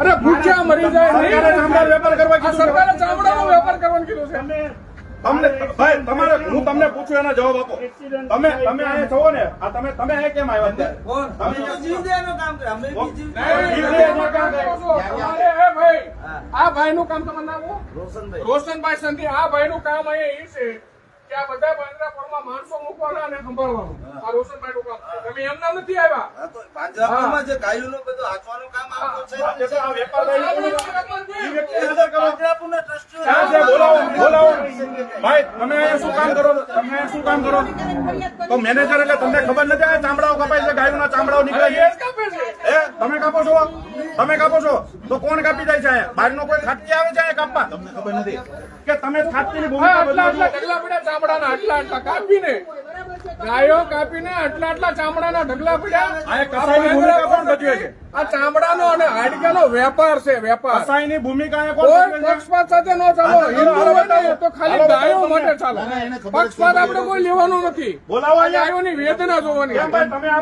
અરે ભૂખ્યા મરી જાય. સરકારે ચામડાનો વેપાર કરવા આ કીધું સરકારે ચામડાનો વેપાર કરવાનું કીધું છે. તમને ભાઈ તમારે હું તમને પૂછું એનો જવાબ આપો. તમે તમે અહીંયા છો ને આ તમે તમે અહીંયા કેમ આવ્યા? અમે જીવદયાનું કામ કરે. અમે બી જીવ- નહીં, તમે કામ કરો એ ભાઈ. આ ભાઈનું કામ તમારું નામ રોશનભાઈ. રોશનભાઈ સંધી આ ભાઈનું કામ અહીંયા એ છે કે આ બધા પાંજરાપોળમાં માણસો મૂકવાના અને સંભાળવાનું. આ રોશનભાઈનું કામ છે. તમે એમના નથી આવ્યા. પાંજરાપોળમાં જે ગાયોનું બધું હાંચવાનું કામ આપતું છે આ જે છે આ વેપાર ભાઈ એ વ્યક્તિને હાજર કરો પાંજરાપોળના ટ્રસ્ટીઓ બોલાવો બોલાવો. ભાઈ તમે અહીંયા શું કામ કરો? તમે અહીંયા શું કામ કરો? તો મેનેજર એટલે તમને ખબર નથી આ ચામડાઓ કપાય છે ગાયોના ચામડાઓ નીકળે એ છે છે. એ તમે કાપો છો? તમે કાપો છો? તો કોણ કાપી જાય છે અહીંયા? બહારનો કોઈ ખાટકી આવે છે કાપવા? તમને ખબર નથી? કે તમે ખાટકીની ભૂમિકા આટલા બદલો આટલા ઢગલા ચામડાના આટલા આટલા કાપીને. ગાયો કાપીને આટલા આટલા ચામડાના ઢગલા પડ્યા. આ ચામડાનો અને હાડકાનો વેપાર છે વેપાર. કસાઈની ભૂમિકા કોઈ પક્ષપાત સાથે ન ચાલો. હિન્દુ હોય ને તો ખાલી ગાયો માટે. ચાલો. પક્ષપાત આપણે કોઈ લેવાનું નથી. બોલાવો ગાયોની વેદના જોવાની